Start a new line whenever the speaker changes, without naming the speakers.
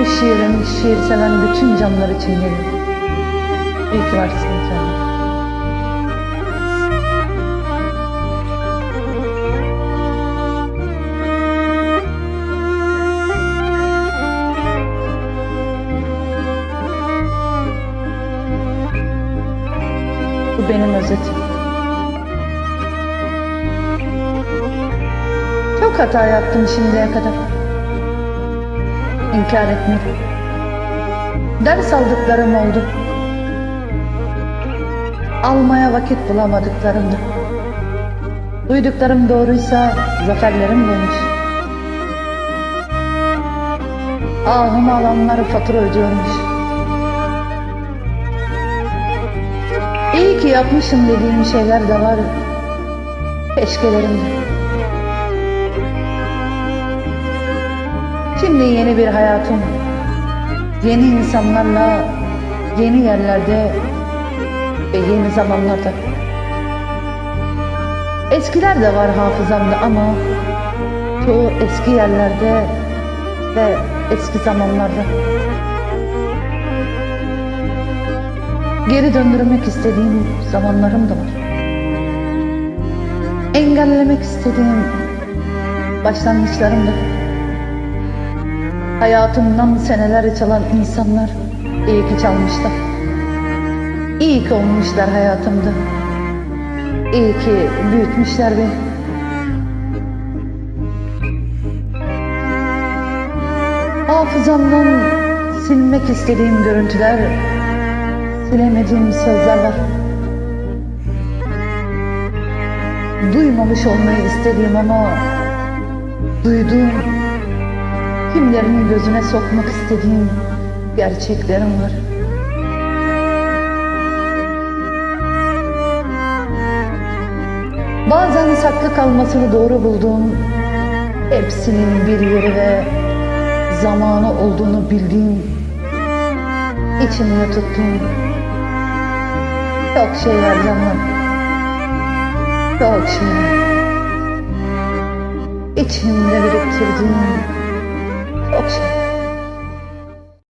Bu şiirim şiir seven bütün canlar için geliyor. İyi ki varsın canım. Bu benim özetim. Çok hata yaptım şimdiye kadar. İnkar etmedim. Ders aldıklarım oldu. Almaya vakit bulamadıklarımdı. Duyduklarım doğruysa zaferlerim olmuş. Ahımı alanları fatura ödüyormuş. İyi ki yapmışım dediğim şeyler de var. Keşkelerimde. Şimdi yeni bir hayatım, yeni insanlarla, yeni yerlerde ve yeni zamanlarda. Eskiler de var hafızamda ama çoğu eski yerlerde ve eski zamanlarda. Geri döndürmek istediğim zamanlarım da var. Engellemek istediğim başlangıçlarım da var. Hayatımdan seneler çalan insanlar iyi ki çalmışlar. İyi ki olmuşlar hayatımda. İyi ki büyütmüşler beni. Hafızamdan silmek istediğim görüntüler, silemediğim sözler var. Duymamış olmayı istediğim ama duyduğum Kimlerinin gözüne sokmak istediğim gerçeklerim var. Bazen saklı kalmasını doğru bulduğum, hepsinin bir yeri ve zamanı olduğunu bildiğim, içimde tuttuğum çok şey var canım. Çok şey. İçimde biriktirdiğim çok şey.